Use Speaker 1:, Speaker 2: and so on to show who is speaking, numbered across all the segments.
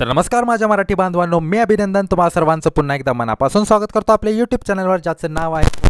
Speaker 1: तर नमस्कार माझ्या मराठी बांधवांनो मी अभिनंदन. तुम्हाला सर्वांचं पुन्हा एकदा मनापासून स्वागत करतो आपल्या यूट्यूब चॅनलवर ज्याचं नाव आहे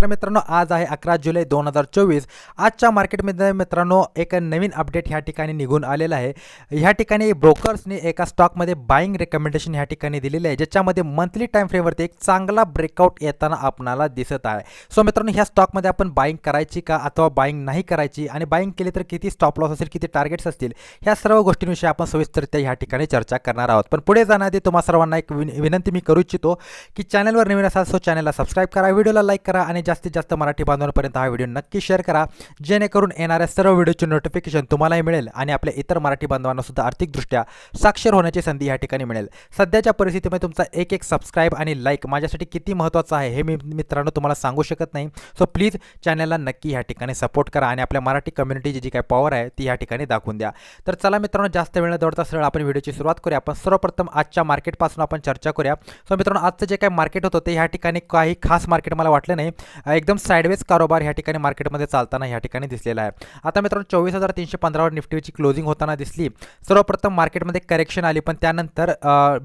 Speaker 1: तर मित्रांनो आज आहे अकरा जुलै दोन हजार चोवीस. आजच्या मार्केटमध्ये मित्रांनो एक नवीन अपडेट ह्या ठिकाणी निघून आलेलं आहे. ह्या ठिकाणी ब्रोकर्सने एका स्टॉकमध्ये बाईंग रेकमेंडेशन ह्या ठिकाणी दिलेले आहे ज्याच्यामध्ये मंथली टाईम फ्रेमवरती एक चांगला ब्रेकआउट येताना आपणाला दिसत आहे. सो मित्रांनो ह्या स्टॉकमध्ये आपण बाईंग करायची का अथवा बाईंग नाही करायची आणि बाईंग केली तर किती स्टॉप लॉस असेल किती टार्गेट्स असतील ह्या सर्व गोष्टींविषयी आपण सविस्तरित्या ह्या ठिकाणी चर्चा करणार आहोत. पण पुढे जाण्याआधी तुम्हा सर्वांना एक विन विनंती मी करू इच्छितो की चॅनलवर नवीन असाल सो चॅनलला सबस्क्राईब करा व्हिडिओला लाईक करा आणि जास्तीत जास्त मराठी बांधवांपर्यंत हा व्हिडिओ नक्की शेअर करा. जेणेकरून येणाऱ्या सर्व व्हिडिओचे नोटिफिकेशन तुम्हालाही मिळेल आणि आपल्या इतर मराठी बांधवांना सुद्धा आर्थिकदृष्ट्या साक्षर होण्याची संधी या ठिकाणी मिळेल. सध्याच्या परिस्थितीमध्ये तुमचा एक एक सबस्क्राईब आणि लाईक माझ्यासाठी किती महत्त्वाचं आहे हे मी मित्रांनो तुम्हाला सांगू शकत नाही. सो प्लीज चॅनलला नक्की ह्या ठिकाणी सपोर्ट करा आणि आपल्या मराठी कम्युनिटीची जी काही पॉवर आहे ती ह्या ठिकाणी दाखवून द्या. तर चला मित्रांनो जास्त वेळ न दौडता सरळ आपण व्हिडिओची सुरुवात करूया. आपण सर्वप्रथम आजच्या मार्केटपासून आपण चर्चा करूया. सो मित्रांनो आजचं जे काही मार्केट होतं ते ह्या ठिकाणी काही खास मार्केट मला वाटलं नाही. एकदम साईडवेज कारोबार ह्या ठिकाणी मार्केटमध्ये चालताना ह्या ठिकाणी दिसलेला आहे. आता मित्रांनो चोवीस हजार तीनशे पंधरावर निफ्टीची क्लोजिंग होताना दिसली. सर्वप्रथम मार्केटमध्ये करेक्शन आली पण त्यानंतर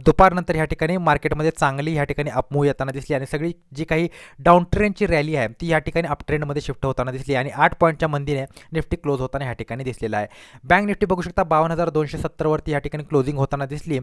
Speaker 1: दुपारनंतर ह्या ठिकाणी मार्केटमध्ये चांगली ह्या ठिकाणी अपमूव येताना दिसली आणि सगळी जी काही डाऊन ट्रेंडची रॅली आहे ती ह्या ठिकाणी अप ट्रेंडमध्ये शिफ्ट होताना दिसली आणि आठ पॉईंटच्या मंदीने निफ्टी क्लोज होताना ह्या ठिकाणी दिसलेला आहे. बँक निफ्टी बघू शकता बावन्न हजार दोनशे सत्तरवरती ह्या ठिकाणी क्लोजिंग होताना दिसली.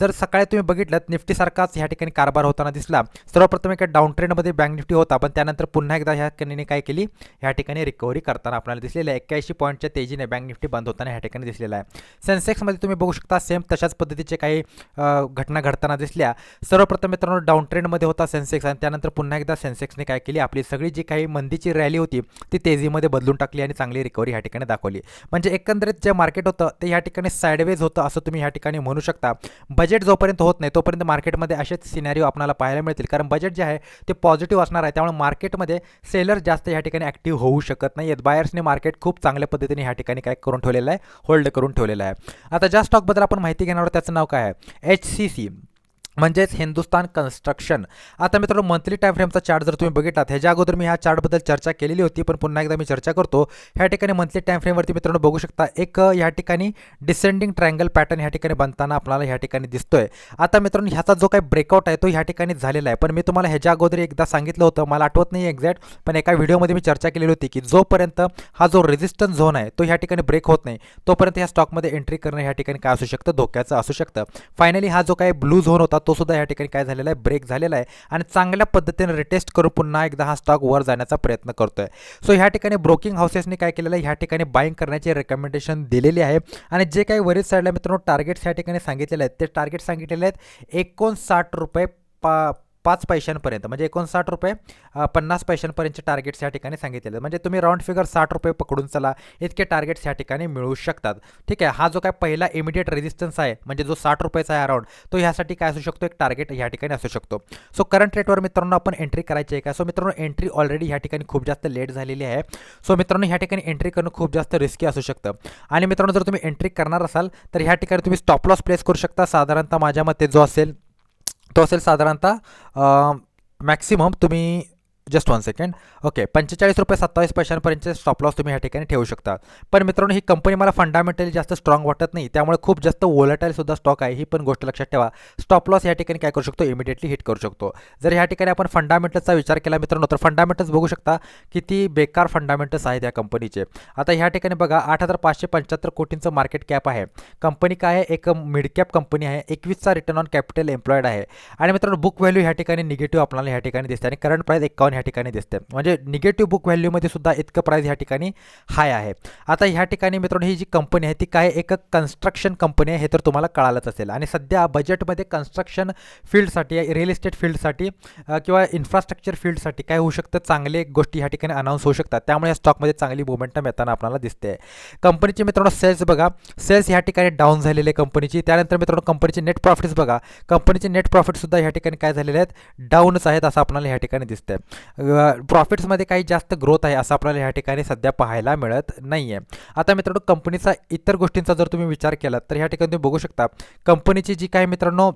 Speaker 1: जर सकाळी तुम्ही बघितलं निफ्टीसारखाच ह्या ठिकाणी कारभार होताना दिसला. सर्वप्रथम एका डाऊन ट्रेंडमध्ये बँक निफ्टी होता पण त्या त्यानंतर पुन्हा एकदा ह्या कणीने काय केली? ह्या ठिकाणी रिकव्हरी करताना आपल्याला दिसलेलं आहे. एक्क्याऐंशी पॉईंटच्या तेजीने बँक निफ्टी बंद होताना ह्या ठिकाणी दिसलेला आहे. सेन्सेक्समध्ये तुम्ही बघू शकता सेम तशाच पद्धतीचे काही घटना घडताना दिसल्या. सर्वप्रथम मित्रांनो डाऊन ट्रेंडमध्ये होता सेन्सेक्स आणि त्यानंतर पुन्हा एकदा सेन्सेक्सने काय केली? आपली सगळी जी काही मंदीची रॅली होती ती तेजीमध्ये बदलून टाकली आणि चांगली रिकव्हरी ह्या ठिकाणी दाखवली. म्हणजे एकंदरीत जे मार्केट होतं ते ह्या ठिकाणी साईडवेज होतं असं तुम्ही ह्या ठिकाणी म्हणू शकता. बजेट जोपर्यंत होत नाही तोपर्यंत मार्केटमध्ये असेच सिनॅरिओ आपल्याला पाहायला मिळतील. कारण बजेट जे आहे ते पॉझिटिव्ह असणार आहे. त्यामुळे मार्केटमध्ये सेलर जास्त ह्या ठिकाणी ॲक्टिव्ह होऊ शकत नाही. आहेत बायर्सने मार्केट खूप चांगल्या पद्धतीने ह्या ठिकाणी काय करून ठेवलेलं आहे होल्ड करून ठेवलेलं आहे. आता ज्या स्टॉकबद्दल आपण माहिती घेणार आहोत त्याचं नाव काय आहे? एच सी सी म्हणजेच हिंदुस्तान कन्स्ट्रक्शन आता मित्रांनो मंथली टाईम फ्रेमचा चार्ट जर तुम्ही बघितलात ह्याच्या अगोदर मी ह्या चार्टबद्दल चर्चा केलेली होती पण पुन्हा एकदा मी चर्चा करतो. ह्या ठिकाणी मंथली टाईम फ्रेमवरती मित्रांनो बघू शकता एक ह्या ठिकाणी डिसेंडिंग ट्रायंगल पॅटर्न ह्या ठिकाणी बनताना आपल्याला ह्या ठिकाणी दिसतोय. आता मित्रांनो ह्याचा जो काही ब्रेकआउट आहे तो ह्या ठिकाणी झालेला आहे. पण मी तुम्हाला ह्याच्या अगोदर एकदा सांगितलं होतं मला आठवत नाही एक्झॅक्ट पण एका व्हिडिओमध्ये मी चर्चा केलेली होती की जोपर्यंत हा जो रेजिस्टन्स झोन आहे तो ह्या ठिकाणी ब्रेक होत नाही तोपर्यंत ह्या स्टॉकमध्ये एंट्री करणं ह्या ठिकाणी काय असू शकतं? धोक्याचं असू शकतं. फायनली हा जो काही ब्लू झोन होता तो सुद्धा ह्या ठिकाणी काय झालेला आहे? ब्रेक झालेला आहे. आणि चांगल्या पद्धतीने रिटेस्ट करून पुन्हा एकदा हा स्टॉक वर जाण्याचा प्रयत्न करतोय. सो ह्या ठिकाणी ब्रोकिंग हाऊसेसने काय केलेलं आहे? ह्या ठिकाणी बाईंग करण्याची रेकमेंडेशन दिलेली आहे. आणि जे काही वरील साईडला मित्रांनो टार्गेट्स ह्या ठिकाणी सांगितलेले आहेत. ते टार्गेट सांगितलेले आहेत एकोणसाठ रुपये पा पाच पैशांपर्यंत म्हणजे एकोणसाठ रुपये पन्नास पैशांपर्यंतचे टार्गेट्स ह्या ठिकाणी सांगितलेले म्हणजे तुम्ही राऊंड फिगर साठ रुपये पकडून चला इतके टार्गेट्स ह्या ठिकाणी मिळू शकतात. ठीक आहे हा जो काय पहिला इमिडिएट रेजिस्टन्स आहे म्हणजे जो साठ रुपयाचा आहे अराउंड तो ह्यासाठी काय असू शकतो? एक टार्गेट ह्या ठिकाणी असू शकतो. सो करंट रेटवर मित्रांनो आपण एंट्री करायची आहे का? सो मित्रांनो एंट्री ऑलरेडी ह्या ठिकाणी खूप जास्त लेट झालेली आहे. सो मित्रांनो ह्या ठिकाणी एंट्री करणं खूप जास्त रिस्की असू शकतं. आणि मित्रांनो जर तुम्ही एंट्री करणार असाल तर ह्या ठिकाणी तुम्ही स्टॉप लॉस प्लेस करू शकता. साधारणतः माझ्या मते जो असेल तो असेल साधारणतः मॅक्सिमम तुम्ही जस्ट वन सेकंड ओके पंचेचाळीस रुपये सत्तावीस पैशांपर्यंतचे स्टॉप लॉस तुम्ही ह्या ठिकाणी ठेवू शकता. पण मित्रांनो ही कंपनी मला फंडामेंटली जास्त स्ट्रॉंग वाटत नाही. त्यामुळे खूप जास्त वोलाटाईल सुद्धा स्टॉक आहे. ही पण गोष्ट लक्षात ठेवा. स्टॉप लॉस या ठिकाणी काय करू शकतो? इमिडिएटली हिट करू शकतो. जर ह्या ठिकाणी आपण फंडामेंटलचा विचार केला मित्रांनो तर फंडामेंटल्स बघू शकता किती बेकार फंडामेंटल्स आहेत या कंपनीचे आता ह्या ठिकाणी बघा आठ हजार पाचशे पंच्याहत्तर कोटींचं मार्केट कॅप आहे. कंपनी काय आहे? एक मिड कॅप कंपनी आहे. एकवीसचा रिटर्न ऑन कॅपिटल एम्प्लॉईड आहे. आणि मित्रांनो बुक व्हॅल्यू ह्या ठिकाणी निगेटिव्ह आपल्याला ह्या ठिकाणी दिसते. आणि करंट प्राईस एकावन्न ह्या ठिकाणी दिसते. म्हणजे निगेटिव्ह बुक व्हॅल्यूमध्ये सुद्धा इतकं प्राईस ह्या ठिकाणी हाय आहे. आता ह्या ठिकाणी मित्रांनो ही जी कंपनी आहे ती काय एक कन्स्ट्रक्शन कंपनी आहे हे तर तुम्हाला कळालंच असेल. आणि सध्या बजेटमध्ये कन्स्ट्रक्शन फील्डसाठी रिअल इस्टेट फील्डसाठी किंवा इन्फ्रास्ट्रक्चर फील्डसाठी काय होऊ शकतं चांगले गोष्टी ह्या ठिकाणी अनाऊन्स होऊ शकतात. त्यामुळे या स्टॉकमध्ये चांगली मुवमेंटम येताना आपल्याला दिसते. कंपनीचे मित्रांनो सेल्स बघा. सेल्स ह्या ठिकाणी डाऊन झालेले आहे कंपनीची त्यानंतर मित्रांनो कंपनीचे नेट प्रॉफिट्स बघा. कंपनीचे नेट प्रॉफिटसुद्धा ह्या ठिकाणी काय झालेले आहेत? डाऊनच आहेत असं आपल्याला ह्या ठिकाणी दिसतंय. प्रॉफिट्समध्ये काही जास्त ग्रोथ आहे असं आपल्याला ह्या ठिकाणी सध्या पाहायला मिळत नाही आहे आता मित्रांनो कंपनीचा इतर गोष्टींचा जर तुम्ही विचार केला तर ह्या ठिकाणी तुम्ही बघू शकता कंपनीची जी काही मित्रांनो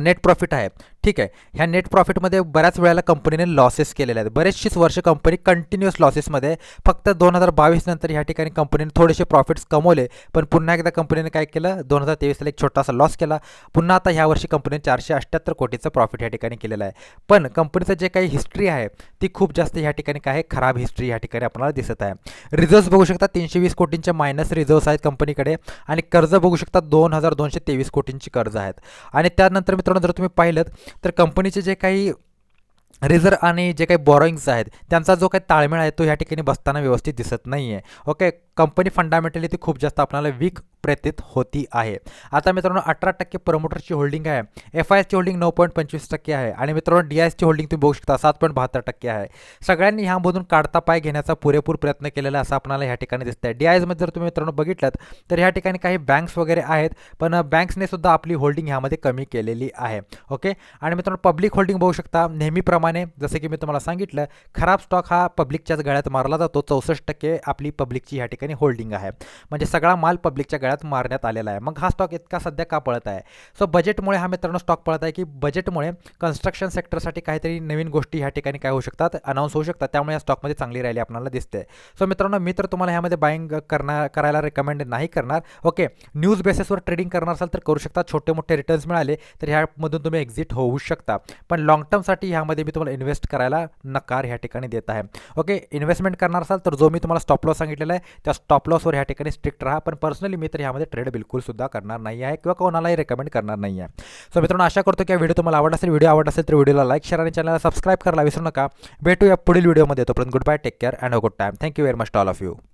Speaker 1: नेट प्रॉफिट आहे ठीक आहे. ह्या नेट प्रॉफिटमध्ये बऱ्याच वेळेला कंपनीने लॉसेस केलेले आहेत. बरेचशीच वर्ष कंपनी कंटिन्युअस लॉसेसमध्ये फक्त दोन हजार बावीस नंतर ह्या ठिकाणी कंपनीने थोडेसे प्रॉफिट्स कमवले. पण पुन्हा एकदा कंपनीने काय केलं? दोन हजार तेवीसला एक छोटासा लॉस केला. पुन्हा आता ह्या वर्षी कंपनीने चारशे अठ्ठ्याहत्तर कोटीचं प्रॉफिट या ठिकाणी केलेलं आहे. पण कंपनीचं जे काही हिस्ट्री आहे ती खूप जास्त ह्या ठिकाणी काय आहे? खराब हिस्ट्री ह्या ठिकाणी आपल्याला दिसत आहे. रिझर्व्स बघू शकता तीनशे वीस कोटींचे मायनस रिझर्व्स आहेत कंपनीकडे आणि कर्ज बघू शकता दोन हजार दोनशे तेवीस कोटींची कर्ज आहेत. आणि त्यानंतर मित्रांनो जर तुम्ही पाहिलं तर कंपनीचे जे काही रिझर्व आणि जे काही बॉरोईंग्स आहेत त्यांचा जो काही ताळमेळ आहे तो या ठिकाणी बसताना व्यवस्थित दिसत नाही आहे ओके कंपनी फंडामेंटली ती खूप जास्त आपल्याला वीक प्रतीत होती आहे. आता मित्रांनो अठरा टक्के प्रमोटरची होल्डिंग आहे. एफ आय एसची होल्डिंग नऊ पॉईंट पंचवीस टक्के आहे. आणि मित्रांनो डी आय एसची होल्डिंग तुम्ही बघू शकता सात पॉईंट बहात्तर टक्के आहे. सगळ्यांनी ह्यामधून काढता पाय घेण्याचा पुरेपूर प्रयत्न केलेला असं आपल्याला ह्या ठिकाणी दिसत आहे डी आय एसमध्ये जर तुम्ही मित्रांनो बघितलं तर ह्या ठिकाणी काही बँक्स वगैरे आहेत पण बँक्सने सुद्धा आपली होल्डिंग ह्यामध्ये कमी केलेली आहे. ओके? आणि मित्रांनो पब्लिक होल्डिंग बघू शकता. नेहमीप्रमाणे जसं की मी तुम्हाला सांगितलं खराब स्टॉक हा पब्लिकच्याच गळ्यात मारला जातो. चौसष्ट टक्के आपली पब्लिकची ह्या ठिकाणी होल्डिंग आहे. म्हणजे सगळा माल पब्लिकच्या गळ्यात मारण्यात आलेला आहे. मग हा स्टॉक इतका सध्या का पळत आहे? सो बजेटमुळे हा मित्रांनो स्टॉक पळत आहे की बजेटमुळे कन्स्ट्रक्शन सेक्टरसाठी काहीतरी नवीन गोष्टी ह्या ठिकाणी काय होऊ शकतात अनाऊन्स होऊ शकतात. त्यामुळे या स्टॉकमध्ये चांगली रॅली आपल्याला दिसते सो मित्रांनो मी तर तुम्हाला ह्यामध्ये बाईंग करणार करायला रेकमेंड नाही करणार. ओके न्यूज बेसिसवर ट्रेडिंग करणार असाल तर करू शकता. छोटे मोठे रिटर्न्स मिळाले तर ह्यामधून तुम्ही एक्झिट होऊ शकता. पण लॉंग टर्मसाठी ह्यामध्ये मी तुम्हाला इन्व्हेस्ट करायला नकार ह्या ठिकाणी देत आहे. ओके इन्व्हेस्टमेंट करणार असाल तर जो मी तुम्हाला स्टॉप लॉस सांगितलेला आहे त्या स्टॉप लॉसवर ह्या ठिकाणी स्ट्रिक्ट राहा. पण पर्सनली मी तर ह्यामध्ये ट्रेड बिलकुलसुद्धा करणार नाही आहे किंवा कोणालाही रेकमेंड करणार नाही आहे. सो मित्रांनो आशा करतो की व्हिडिओ तुम्हाला आवडला असेल. व्हिडिओ आवडला असेल तर व्हिडिओला लाईक शेअर आणि चॅनलला सबस्क्राईब करायला विसरू नका. भेटूया पुढील व्हिडिओमध्ये तोपर्यंत goodbye take care and a good time thank you very much all of you